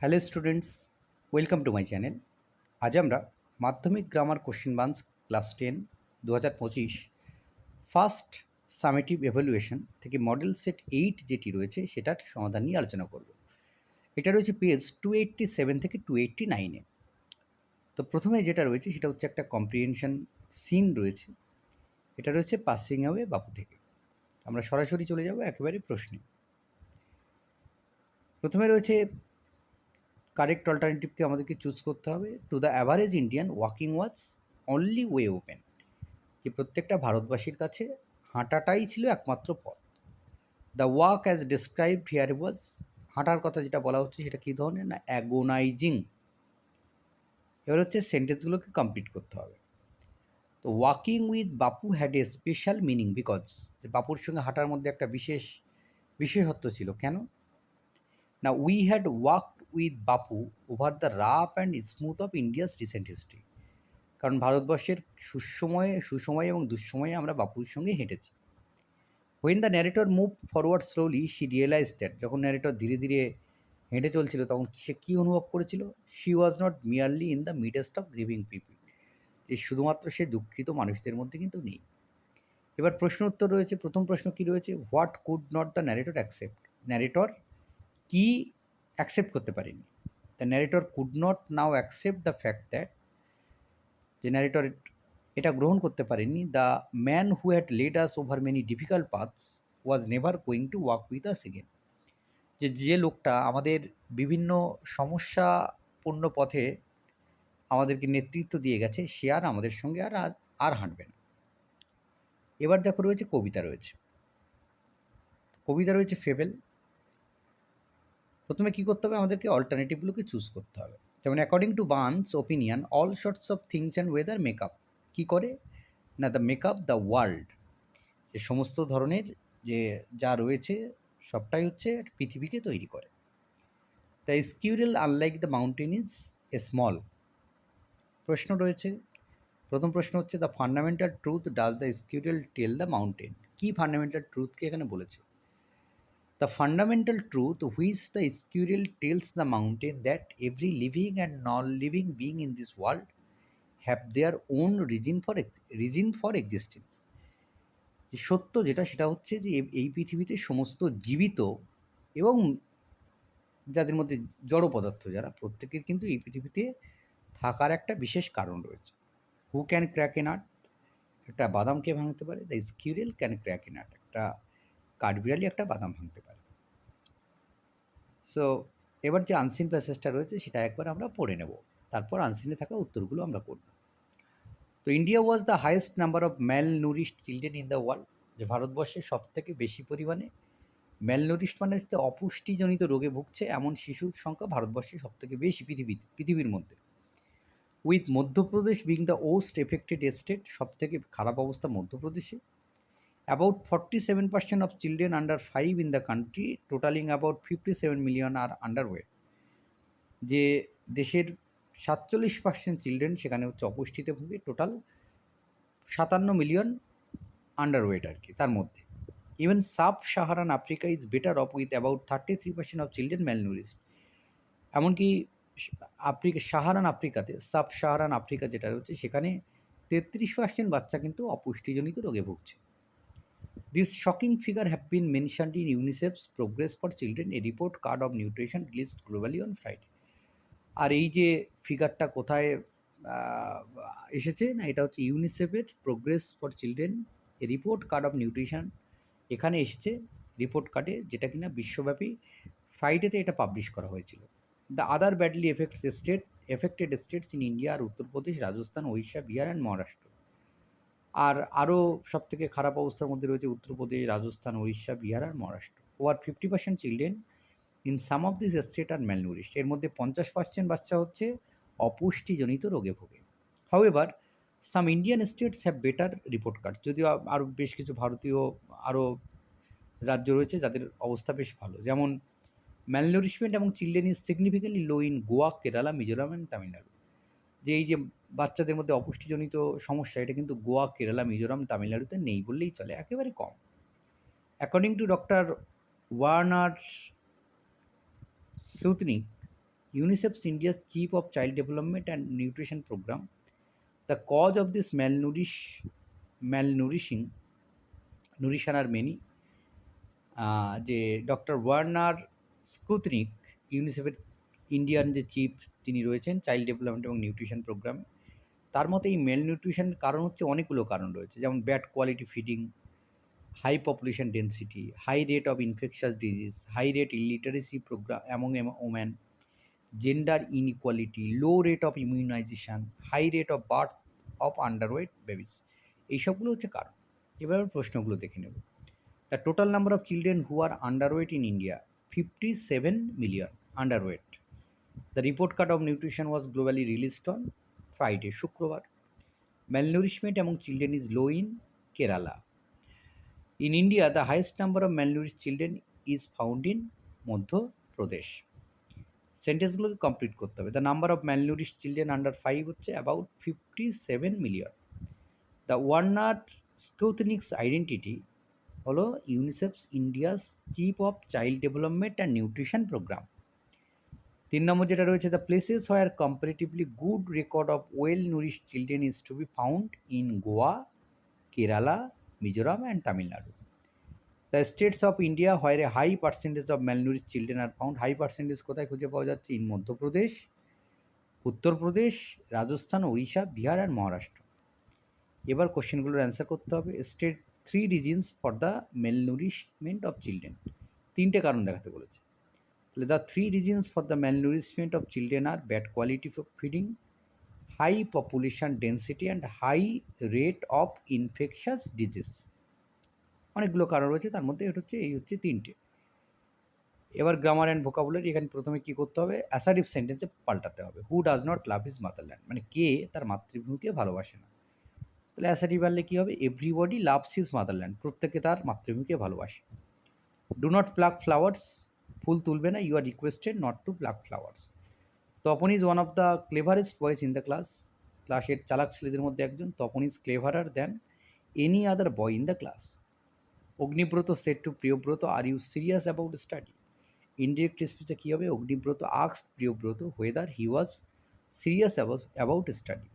Hello students, welcome to my channel. আজ আমরা মাধ্যমিক grammar question banks class ten দু হাজার পঁচিশ ফার্স্ট সামেটিভ এভালুয়েশন থেকে মডেল সেট এইট যেটি রয়েছে সেটার সমাধান নিয়ে আলোচনা করব। এটা রয়েছে পেজ টু এইট্টি সেভেন থেকে টু এইট্টি নাইনে তো প্রথমে যেটা রয়েছে সেটা হচ্ছে একটা কম্প্রিহেনশন সিন রয়েছে। এটা রয়েছে পাসিং অ্যাওয়ে বাপু থেকে। আমরা সরাসরি চলে যাব একেবারে প্রশ্নে। প্রথমে রয়েছে কারেক্ট অল্টারনেটিভকে আমাদেরকে চুজ করতে হবে। To the average Indian walking was only way open যে প্রত্যেকটা ভারতবাসীর কাছে হাঁটাটাই ছিল একমাত্র পথ। The walk as described here was হাঁটার কথা যেটা বলা হচ্ছে সেটা কী ধরনের? না অ্যাগোনাইজিং এবার হচ্ছে সেন্টেন্সগুলোকে কমপ্লিট করতে হবে। তো walking with Bapu had a special meaning because যে বাপুর সঙ্গে হাঁটার মধ্যে একটা বিশেষ, বিশেষত্ব ছিল। কেন? না we had walk with Bapu over the rough and smooth of India's recent history. কারণ ভারতবর্ষের সুসময়ে সুসময়ে এবং দুঃসময়ে আমরা বাপুর সঙ্গে হেঁটেছি। When the narrator move forward slowly she realise that যখন ন্যারেটর ধীরে ধীরে হেঁটে চলছিল, তখন সে কী অনুভব করেছিল? She was not merely in the midst of grieving people যে শুধুমাত্র সে দুঃখিত মানুষদের মধ্যে কিন্তু নেই। এবার প্রশ্ন উত্তর রয়েছে, প্রথম প্রশ্ন কী রয়েছে? What could not the narrator accept narrator কি অ্যাকসেপ্ট করতে পারেনি। The narrator could not now accept the fact that যে ন্যারেটর এটা গ্রহণ করতে পারেনি the man who had led us over many difficult paths was never going to walk with us again যে যে লোকটা আমাদের বিভিন্ন সমস্যাপূর্ণ পথে আমাদেরকে নেতৃত্ব দিয়ে গেছে, সে আর আমাদের সঙ্গে আর আর হাঁটবে না। এবার দেখো রয়েছে কবিতা রয়েছে। কবিতা রয়েছে ফেবেল প্রথমে কী করতে হবে? আমাদেরকে অল্টারনেটিভগুলোকে চুজ করতে হবে। যেমন according to Burns opinion all sorts of things and weather make up কী করে? না দ্য মেকআপ দ্য ওয়ার্ল্ড যে সমস্ত ধরনের যে যা রয়েছে, সবটাই হচ্ছে পৃথিবীকে তৈরি করে। The squirrel unlike the mountain is a small প্রশ্ন রয়েছে। প্রথম প্রশ্ন হচ্ছে the fundamental truth does the squirrel tell the mountain key fundamental ট্রুথকে এখানে বলেছে? The fundamental truth which the squirrel tells the mountain that every living and non-living being in this world have their own reason for reason for existence যে সত্য যেটা সেটা হচ্ছে যে এই পৃথিবীতে সমস্ত জীবিত এবং যাদের মধ্যে জড় পদার্থ যারা প্রত্যেকের কিন্তু এই পৃথিবীতে থাকার একটা বিশেষ কারণ রয়েছে who can crack a nut একটা বাদামকে ভাঙতে পারে the squirrel can crack a nut একটা কাঠবিড়ালি একটা বাদাম ভাঙতে পারে। সো এবার যে আনসিন প্যাসেজটা রয়েছে, সেটা একবার আমরা পড়ে নেব। তারপর আনসিনে থাকা উত্তরগুলো আমরা করব। তো India was the highest number of malnourished children in the world যে ভারতবর্ষে সব থেকে বেশি পরিমাণে। ম্যাল নুরিস্ট মানে হচ্ছে অপুষ্টিজনিত রোগে ভুগছে এমন শিশুর সংখ্যা ভারতবর্ষে সব থেকে বেশি পৃথিবীতে পৃথিবীর মধ্যে। With Madhya Pradesh being the most affected state সব থেকে খারাপ অবস্থা মধ্যপ্রদেশে। About 47% of children under 5 in the country, totaling about 57 million are underweight. যে দেশের সাতচল্লিশ পার্সেন্ট চিলড্রেন সেখানে হচ্ছে অপুষ্টিতে ভুগে টোটাল সাতান্ন মিলিয়ন আন্ডারওয়েট আর কি তার মধ্যে। Even sub Saharan Africa is better off with about thirty three percent of children malnourished এমনকি আফ্রিকা সাহারান আফ্রিকাতে সাব সাহারান আফ্রিকা যেটা রয়েছে সেখানে তেত্রিশ পার্সেন্ট বাচ্চা কিন্তু অপুষ্টিজনিত রোগে ভুগছে। This shocking figure have been mentioned in UNICEF's Progress for Children, a report card of nutrition released globally on Friday. আর এই যে ফিগারটা কোথায় এসেছে না এটা হচ্ছে ইউনিসেফের progress for children report card of nutrition এখানে এসেছে রিপোর্ট কার্ডে যেটা কিনা বিশ্বব্যাপী ফ্রাইডেতে এটা পাবলিশ করা হয়েছিল the other badly effects state affected states in India R Uttar Pradesh Rajasthan Odisha Bihar and Maharashtra আর আরও সবথেকে খারাপ অবস্থার মধ্যে রয়েছে উত্তরপ্রদেশ, রাজস্থান, উড়িষ্যা, বিহার আর Maharashtra. Were fifty percent children in some of this state are malnourished এর মধ্যে পঞ্চাশ পার্সেন্ট বাচ্চা হচ্ছে অপুষ্টিজনিত রোগে ভোগে। হাউ এবার some Indian states have better report card যদিও আরও বেশ কিছু ভারতীয় আরও রাজ্য রয়েছে যাদের অবস্থা বেশ ভালো। যেমন ম্যালনুরিশমেন্ট এবং children is significantly low in Goa Kerala Mizoram and Tamil Nadu যে এই যে বাচ্চাদের মধ্যে অপুষ্টিজনিত সমস্যা, এটা কিন্তু গোয়া, কেরালা, মিজোরাম, তামিলনাড়ুতে নেই বললেই চলে, একেবারে কম। According to doctor Werner Schultink UNICEF's India's chief of child development and nutrition programme the cause of this malnourish malnourishing নুরিশানার many যে ডক্টর ওয়ার্নার স্কুতনিক ইউনিসেফের ইন্ডিয়ান যে চিফ তিনি রয়েছেন চাইল্ড ডেভেলপমেন্ট এবং নিউট্রিশন প্রোগ্রামে তার মতে এই মেল নিউট্রিশন কারণ হচ্ছে অনেকগুলো কারণ রয়েছে। যেমন bad quality feeding high population density high rate of infectious disease high rate illiteracy programme among woman gender inequality low rate of immunisation high rate of birth of underweight babies এইসবগুলো হচ্ছে কারণ। এবার প্রশ্নগুলো দেখে নেব। The total number of children who are underweight in India fifty seven million underweight the report card of nutrition was globally released on Friday শুক্রবার among children is low in Kerala. In India, the highest number of malnourished children is found in Madhya Pradesh. সেন্টেন্সগুলোকে complete করতে হবে the number of malnourish children under five হচ্ছে about fifty seven million the Werner Schultink's identity হলো UNICEF's India's chief of child development and nutrition programme তিন নম্বর যেটা রয়েছে the places where comparatively good record of well nourish children is to be found in Goa Kerala Mizoram and Tamil Nadu the states of India where a high percentage of malnourish children are found high percentage কোথায় খুঁজে পাওয়া যাচ্ছে? In Madhya Pradesh Uttar Pradesh Rajasthan Orissa Bihar and Maharashtra এবার কোশ্চেনগুলোর answer করতে হবে state three reasons for the malnourishment of children তিনটে কারণ দেখাতে বলেছে। তাহলে the three reasons for the malnourishment of children are bad quality of feeding high population density and high rate of infectious disease অনেকগুলো কারণ রয়েছে, তার মধ্যে এটা হচ্ছে, এই হচ্ছে তিনটে। এবার গ্রামার অ্যান্ড ভোকাবুলারি এখানে প্রথমে কী করতে হবে? অ্যাসারিভ সেন্টেন্সে পাল্টাতে হবে। Who does not love his motherland মানে কে তার মাতৃভূমিকে ভালোবাসে না? তাহলে অ্যাসারিভ আনলে কী হবে? এভরিবডি লাভস হিজ মাদারল্যান্ড প্রত্যেকে তার মাতৃভূমিকে ভালোবাসে। ডু নট প্লাক ফ্লাওয়ার্স ফুল তুলবে না you are requested not to pluck flowers Tapan is one of the cleverest boys in the class ক্লাসের চালাক ছেলেদের মধ্যে একজন Tapan is cleverer than any other boy in the class Agnibrata said to Priyabrata are you serious about study indirect স্পিচে কী হবে? Agnibrata asks Priyabrata whether he was serious about study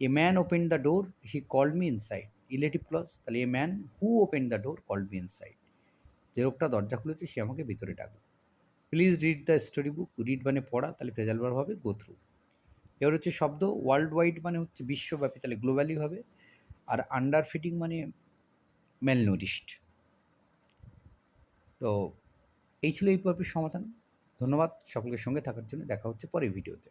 a man open the door he called me inside relative clause তাহলে a man who open the door called me inside যে লোকটা দরজা খুলেছে, সে আমাকে ভিতরে ডাকবে please read the story book read মানে পড়া, তাহলে বার হবে গো থ্রু এবার হচ্ছে শব্দ ওয়ার্ল্ড ওয়াইড মানে হচ্ছে বিশ্বব্যাপী, তাহলে গ্লোবালি হবে। আর আন্ডার ফিটিং মানে ম্যালনোরিস্ট তো এই ছিল এই পর্বের সমাধান। ধন্যবাদ সকলের সঙ্গে থাকার জন্য। দেখা হচ্ছে পরের ভিডিওতে